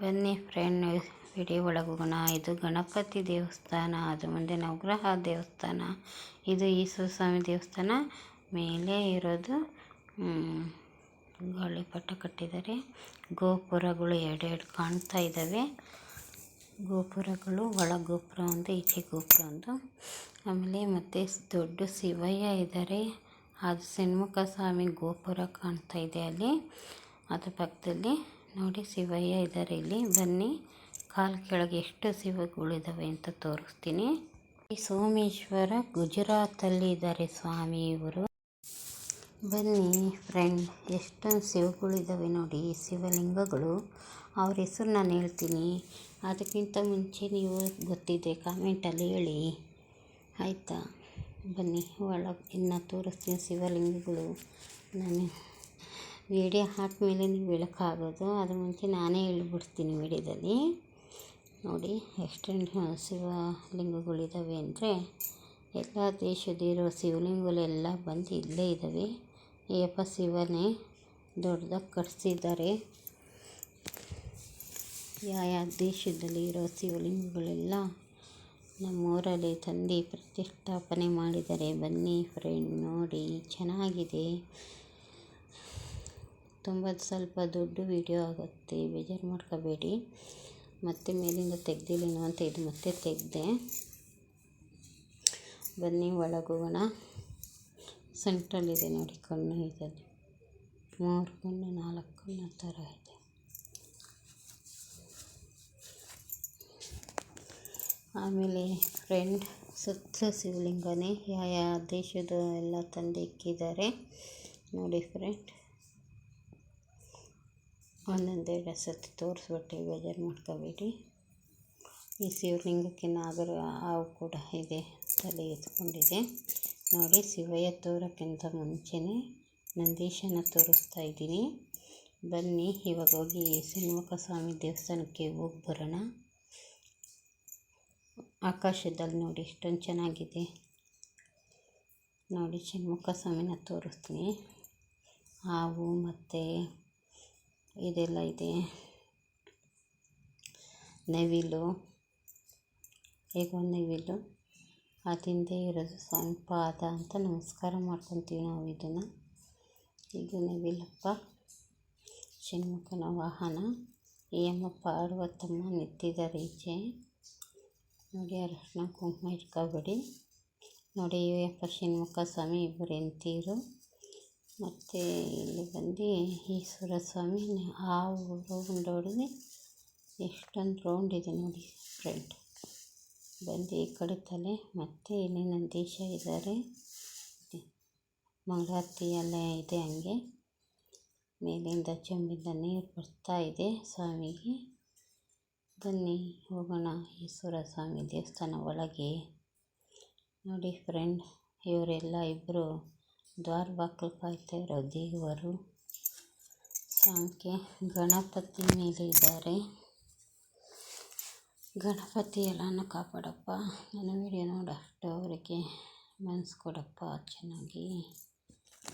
ಬನ್ನಿ friend video ಒಳಗೆ ಹೋಗೋಣ ಇದು ಗಣಪತಿ ದೇವಸ್ಥಾನ, ಅದು ಮುಂದೆ ನವಗ್ರಹ ದೇವಸ್ಥಾನ. ಇದು ಈಶ್ವರ ಸ್ವಾಮಿ ದೇವಸ್ಥಾನ. ಮೇಲೆ ಇರೋದು ಗಾಳಿಪಟ ಕಟ್ಟಿದ್ದಾರೆ. ಗೋಪುರಗಳು ಎರಡೆರಡು ಕಾಣ್ತಾ ಇದ್ದಾವೆ. ಗೋಪುರಗಳು ಒಳ ಗೋಪುರ ಒಂದು, ಈಚೆ ಗೋಪುರ ಒಂದು. ಆಮೇಲೆ ಮತ್ತೆ ದೊಡ್ಡ ಶಿವಯ್ಯ ಇದ್ದಾರೆ. ಅದು ಷಣ್ಮುಖ ಸ್ವಾಮಿ ಗೋಪುರ ಕಾಣ್ತಾ ಇದೆ ಅಲ್ಲಿ. ಅದ್ರ ಪಕ್ಕದಲ್ಲಿ ನೋಡಿ ಶಿವಯ್ಯ ಇದ್ದಾರೆ ಇಲ್ಲಿ. ಬನ್ನಿ, ಕಾಲು ಕೆಳಗೆ ಎಷ್ಟು ಶಿವಗಳಿದ್ದಾವೆ ಅಂತ ತೋರಿಸ್ತೀನಿ. ಈ ಸೋಮೇಶ್ವರ ಗುಜರಾತಲ್ಲಿ ಇದ್ದಾರೆ ಸ್ವಾಮಿ ಇವರು. ಬನ್ನಿ ಫ್ರೆಂಡ್ ಎಷ್ಟೊಂದು ಶಿವಗಳಿದ್ದಾವೆ ನೋಡಿ ಶಿವಲಿಂಗಗಳು. ಅವ್ರ ಹೆಸರು ನಾನು ಹೇಳ್ತೀನಿ. ಅದಕ್ಕಿಂತ ಮುಂಚೆ ನೀವು ಗೊತ್ತಿದೆ ಕಾಮೆಂಟಲ್ಲಿ ಹೇಳಿ. ಆಯಿತಾ? ಬನ್ನಿ, ಒಳಗೆ ಇನ್ನು ತೋರಿಸ್ತೀನಿ ಶಿವಲಿಂಗಗಳು. ನಾನು ವೀಡಿಯೋ ಹಾಕಿದ್ಮೇಲೆ ನೀವು ಹೇಳೋಕ್ಕಾಗೋದು ಅದ್ರ ಮುಂಚೆ ನಾನೇ ಹೇಳ್ಬಿಡ್ತೀನಿ ವೀಡಿಯೋದಲ್ಲಿ. ನೋಡಿ ಎಷ್ಟು ಶಿವಲಿಂಗಗಳಿದ್ದಾವೆ ಅಂದರೆ ಎಲ್ಲ ದೇಶದಿರೋ ಶಿವಲಿಂಗಗಳೆಲ್ಲ ಬಂದು ಇಲ್ಲೇ ಇದ್ದಾವೆ ಅಯ್ಯಪ್ಪ ಶಿವನೇ, ದೊಡ್ಡದಾಗಿ ಕಟ್ಸಿದ್ದಾರೆ. ಯಾವ ದೇಶದಲ್ಲಿ ಇರೋ ಶಿವಲಿಂಗಗಳೆಲ್ಲ ನಮ್ಮೂರಲ್ಲಿ ತಂದು ಪ್ರತಿಷ್ಠಾಪನೆ ಮಾಡಿದ್ದಾರೆ. ಬನ್ನಿ ಫ್ರೆಂಡ್ ನೋಡಿ, ಚೆನ್ನಾಗಿದೆ. ತುಂಬ ಸ್ವಲ್ಪ ದೊಡ್ಡ ವೀಡಿಯೋ ಆಗುತ್ತೆ, ಬೇಜಾರು ಮಾಡ್ಕೋಬೇಡಿ. ಮತ್ತೆ ಮೇಲಿಂದ ತೆಗ್ದಿಲ್ಲೇನೋ ಅಂತ ಇದು ಮತ್ತೆ ತೆಗೆದೆ. ಬನ್ನಿ, ಒಳಗೋಗೋಣ. ಸೆಂಟ್ರಲ್ಲಿದೆ ನೋಡಿ, ಕಣ್ಣು ಇದೆ ಮೂರು ಕಣ್ಣು, ನಾಲ್ಕು ಕಣ್ಣು ಥರ ಇದೆ. ಆಮೇಲೆ ಫ್ರೆಂಡ್ ಸುತ್ತ ಶಿವಲಿಂಗನೇ, ಯಾವ ಯಾವ ದೇಶದ ಎಲ್ಲ ತಂದು ಇಕ್ಕಿದ್ದಾರೆ. ನೋಡಿ ಫ್ರೆಂಡ್ ಒಂದೊಂದೆರಡು ಸತಿ ತೋರಿಸ್ಬಿಟ್ಟು ಬೇಜಾರು ಮಾಡ್ಕೋಬೇಡಿ. ಈ ಶಿವಲಿಂಗಕ್ಕೆ ನಾಗರ ಹಾವು ಕೂಡ ಇದೆ ತಲೆ ಎತ್ಕೊಂಡಿದೆ. ನೋಡಿ, ಶಿವಯ್ಯ ತೋರೋಕ್ಕಿಂತ ಮುಂಚೆನೇ ನಂದೀಶನ ತೋರಿಸ್ತಾ ಇದ್ದೀನಿ. ಬನ್ನಿ, ಇವಾಗ ಹೋಗಿ ಶ್ರೀಮುಖ ಸ್ವಾಮಿ ದೇವಸ್ಥಾನಕ್ಕೆ ಹೋಗಿ ಬರೋಣ. ಆಕಾಶದಲ್ಲಿ ನೋಡಿ, ಎಷ್ಟೊಂದು ಚೆನ್ನಾಗಿದೆ. ನೋಡಿ ಷಣ್ಮುಖ ಸ್ವಾಮಿನ ತೋರಿಸ್ತೀನಿ. ಹಾವು ಮತ್ತು ಇದೆಲ್ಲ ಇದೆ. ನವಿಲು, ಹೇಗೋ ನವಿಲು ಅದಿಂದೆ ಇರೋದು ಸ್ವಾಮಿ ಪಾದ ಅಂತ ನಮಸ್ಕಾರ ಮಾಡ್ಕೊತೀವಿ ನಾವು ಇದನ್ನು. ಇದು ನವಿಲಪ್ಪ ಷಣ್ಮುಖನ ವಾಹನ. ಈ ಅಮ್ಮ ಪಾರ್ವತಮ್ಮ ನಿಂತಿದ್ದಾರೆ ಈಚೆ. ನೋಡಿ, ಅರಶಿನ ಕುಂಕುಮ ಇಟ್ಕೋಬೇಡಿ. ನೋಡಿ ಅಪ್ಪ ಷಣ್ಮುಖ ಸ್ವಾಮಿ ಇಬ್ಬರು ಎಂತೀರು ಮತ್ತು ಇಲ್ಲಿ ಬಂದು ಈಶ್ವರ ಸ್ವಾಮಿ ಹಾವು ರೌಂಡ್ ಹೊಡೆದು ಎಷ್ಟೊಂದು ರೌಂಡ್ ಇದೆ ನೋಡಿ ಫ್ರೆಂಡ್ ಬಂದು ಈ ಕಡೆ ತಲೆ, ಮತ್ತು ಇಲ್ಲಿ ನಂದೀಶ ಇದ್ದಾರೆ. ಮಂಗಳಾರತಿ ಎಲ್ಲ ಇದೆ ಹಂಗೆ. ಮೇಲಿಂದ ಚೆಂಬಿಂದ ನೀರು ಬರ್ತಾ ಇದೆ ಸ್ವಾಮಿಗೆ. ಬನ್ನಿ, ಹೋಗೋಣ ಈಶ್ವರ ಸ್ವಾಮಿ ದೇವಸ್ಥಾನ ಒಳಗೆ. ನೋಡಿ ಫ್ರೆಂಡ್ ಇವರೆಲ್ಲ ಇಬ್ಬರು ದ್ವಾರ ಬಾಗಿಲು ಕಾಯ್ತಾ ಇರೋ ದೇವರು ಸಾಂಖ್ಯ ಗಣಪತಿ ಮೇಲೆ ಇದ್ದಾರೆ. ಗಣಪತಿ ಎಲ್ಲನೂ ಕಾಪಾಡಪ್ಪ. ನನ್ನ ವಿಡಿಯೋ ನೋಡಷ್ಟು ಅವರಿಗೆ ಮನಸ್ಸು ಕೊಡಪ್ಪ ಚೆನ್ನಾಗಿ.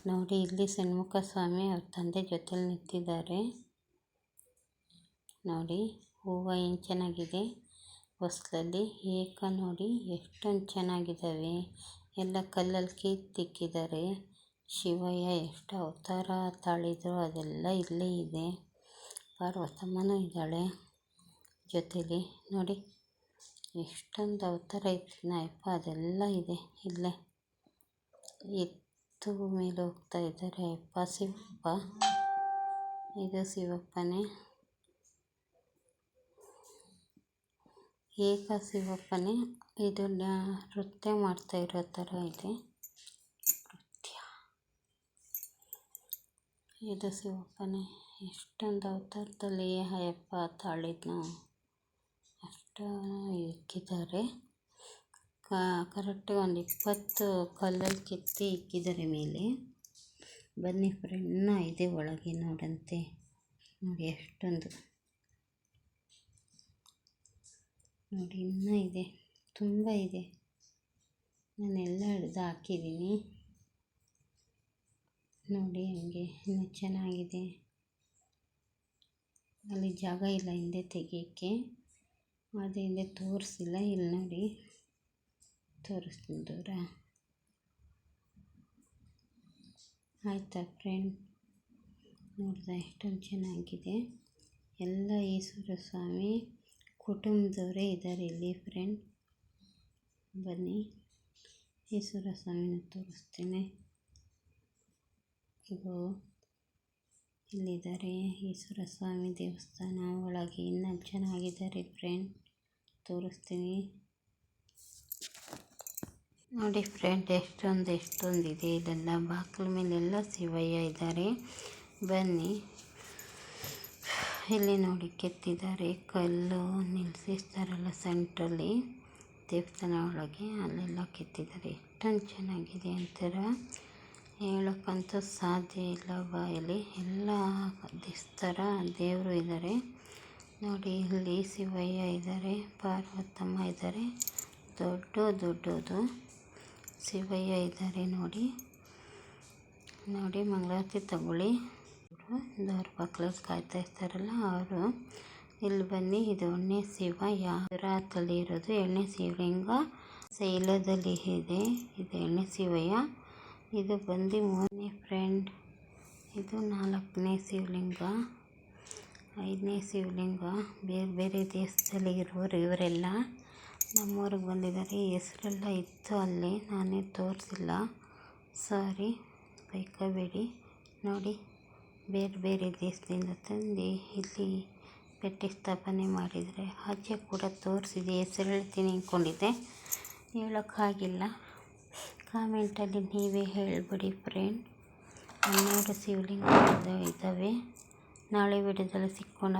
ನೋಡಿ, ಇಲ್ಲಿ ಷಣ್ಮುಖ ಸ್ವಾಮಿ ಅವ್ರ ತಂದೆ ಜೊತೆಲಿ ನಿಂತಿದ್ದಾರೆ. ನೋಡಿ, ಹೂವ ಏನು ಚೆನ್ನಾಗಿದೆ? ಹೊಸ್ಲಲ್ಲಿ ಏಕ ನೋಡಿ ಎಷ್ಟೊಂದು ಚೆನ್ನಾಗಿದ್ದಾವೆ ಎಲ್ಲ ಕಲ್ಲಲ್ಲಿ ಕಿತ್ತಿಕ್ಕಿದ್ದಾರೆ ಶಿವಯ್ಯ ಎಷ್ಟು ಅವತಾರ ತಾಳಿದ್ರು ಅದೆಲ್ಲ ಇಲ್ಲೇ ಇದೆ. ಪಾರ್ವತಮ್ಮನೂ ಇದ್ದಾಳೆ ಜೊತೇಲಿ. ನೋಡಿ, ಎಷ್ಟೊಂದು ಅವತಾರ ನಾಯಪ್ಪ, ಅದೆಲ್ಲ ಇದೆ ಇಲ್ಲೇ. ಎತ್ತು ಮೇಲೆ ಹೋಗ್ತಾ ಇದ್ದಾರೆ ಅಪ್ಪ ಶಿವಪ್ಪ, ಇದು ಶಿವಪ್ಪನೇ. ಏಕ ಶಿವಪ್ಪನೇ. ಇದು ನೃತ್ಯ ಮಾಡ್ತಾ ಇರೋ ಥರ ಇದೆ. ಇದು ಶಿವಪ್ಪನೇ ಎಷ್ಟೊಂದು ಅವತಾರದಲ್ಲಿ ಅಯ್ಯಪ್ಪ ತಾಳಿದ್ನು. ಅಷ್ಟು ಇಕ್ಕಿದ್ದಾರೆ. ಕರೆಕ್ಟಾಗಿ ಒಂದು ಇಪ್ಪತ್ತು ಕಲ್ಲಲ್ಲಿ ಕೆತ್ತಿ ಇಕ್ಕಿದ್ದಾರೆ ಮೇಲೆ. ಬನ್ನಿ ಫ್ರೆಂಡ್ ಇದೆ ಒಳಗೆ ನೋಡಂತೆ. ನೋಡಿ ಎಷ್ಟೊಂದು. ನೋಡಿ, ಇನ್ನೂ ಇದೆ. ತುಂಬ ಇದೆ. ನಾನೆಲ್ಲ ಹಿಡ್ದು ಹಾಕಿದ್ದೀನಿ. ನೋಡಿ ಹಂಗೆ ಇನ್ನೂ ಚೆನ್ನಾಗಿದೆ. ಅಲ್ಲಿ ಜಾಗ ಇಲ್ಲ ಹಿಂದೆ ತೆಗಿಯೋಕ್ಕೆ. ಅದು ಹಿಂದೆ ತೋರಿಸಿಲ್ಲ. ಇಲ್ಲಿ ನೋಡಿ ತೋರಿಸ್ತೀನಿ ದೂರ. ಆಯಿತಾ ಫ್ರೆಂಡ್ ನೋಡಿದೆ, ಎಷ್ಟೊಂದು ಚೆನ್ನಾಗಿದೆ. ಎಲ್ಲ ಈಶ್ವರ ಸ್ವಾಮಿ ಕುಟುಂಬದವರೇ ಇದ್ದಾರೆ ಇಲ್ಲಿ ಫ್ರೆಂಡ್ ಬನ್ನಿ ಈಶ್ವರ ಸ್ವಾಮಿನ ತೋರಿಸ್ತೀನಿ. ಇದು ಇಲ್ಲಿದ್ದಾರೆ ಈಶ್ವರ ಸ್ವಾಮಿ ದೇವಸ್ಥಾನ ಒಳಗೆ ಇನ್ನೂ ಚೆನ್ನಾಗಿದ್ದಾರೆ ಫ್ರೆಂಡ್ ತೋರಿಸ್ತೀನಿ ನೋಡಿ ಫ್ರೆಂಡ್, ಎಷ್ಟೊಂದು ಎಷ್ಟೊಂದು ಇದೆ ಇದೆಲ್ಲ ಬಾಗಿಲ ಮೇಲೆಲ್ಲ ಶಿವಯ್ಯ ಇದ್ದಾರೆ. ಬನ್ನಿ. ಇಲ್ಲಿ ನೋಡಿ, ಕೆತ್ತಿದ್ದಾರೆ. ಕಲ್ಲು ನಿಲ್ಲಿಸಿರ್ತಾರಲ್ಲ ಸೆಂಟ್ರಲ್ಲಿ ದೇವಸ್ಥಾನ ಒಳಗೆ ಅಲ್ಲೆಲ್ಲ ಕೆತ್ತಿದ್ದಾರೆ. ಎಷ್ಟೊಂದು ಚೆನ್ನಾಗಿದೆ ಅಂತಾರ? ಹೇಳೋಕ್ಕಂತೂ ಸಾಧ್ಯ ಇಲ್ಲ ಬಾಯಲ್ಲಿ. ಎಲ್ಲ ಥರ ದೇವರು ಇದ್ದಾರೆ. ನೋಡಿ, ಇಲ್ಲಿ ಶಿವಯ್ಯ ಇದ್ದಾರೆ, ಪಾರ್ವತಮ್ಮ ಇದ್ದಾರೆ. ದೊಡ್ಡ, ದೊಡ್ಡದು ಶಿವಯ್ಯ ಇದ್ದಾರೆ ನೋಡಿ. ನೋಡಿ, ಮಂಗಳಾರತಿ ತಗೊಳ್ಳಿ. ದೊಡ್ಡ ಪಕ್ಕದಲ್ಲಿ ಕಾಯ್ತಾ ಇರ್ತಾರಲ್ಲ, ಅವರು. ಇಲ್ಲಿ ಬನ್ನಿ, ಇದು ಎಣ್ಣೆ ಶಿವ. ಯಾವ ಇರೋದು ಎಣ್ಣೆ ಶಿವಲಿಂಗ ಶೈಲದಲ್ಲಿ ಇದೆ, ಇದು ಎಣ್ಣೆ ಶಿವಯ್ಯ. ಇದು ಬಂದು ಮೂರನೇ ಫ್ರೆಂಡ್. ಇದು ನಾಲ್ಕನೇ ಶಿವಲಿಂಗ, ಐದನೇ ಶಿವಲಿಂಗ. ಬೇರೆ ಬೇರೆ ದೇಶದಲ್ಲಿ ಇರೋರು ಇವರೆಲ್ಲ ನಮ್ಮೂರಿಗೆ ಬಂದಿದ್ದಾರೆ. ಹೆಸರೆಲ್ಲ ಇತ್ತು ಅಲ್ಲಿ, ನಾನೇ ತೋರಿಸಿಲ್ಲ. ಸಾರಿ, ಬೈಕೋಬೇಡಿ. ನೋಡಿ, ಬೇರೆ ಬೇರೆ ದೇಶದಿಂದ ತಂದು ಇಲ್ಲಿ ಸ್ಥಾಪನೆ ಮಾಡಿದರೆ ಆಚೆ ಕೂಡ ತೋರಿಸಿದೆ, ಹೆಸರು ಹೇಳ್ತೀನಿ ಅಂದ್ಕೊಂಡಿದ್ದೆ ಹೇಳೋಕ್ಕಾಗಿಲ್ಲ. ಕಾಮೆಂಟಲ್ಲಿ ನೀವೇ ಹೇಳಿಬಿಡಿ ಫ್ರೆಂಡ್ ಹನ್ನೆರಡು ಶಿವಲಿಂಗ ಇದ್ದಾವೆ ನಾಳೆ ವಿಡಿಯೋದಲ್ಲಿ ಸಿಕ್ಕೋಣ.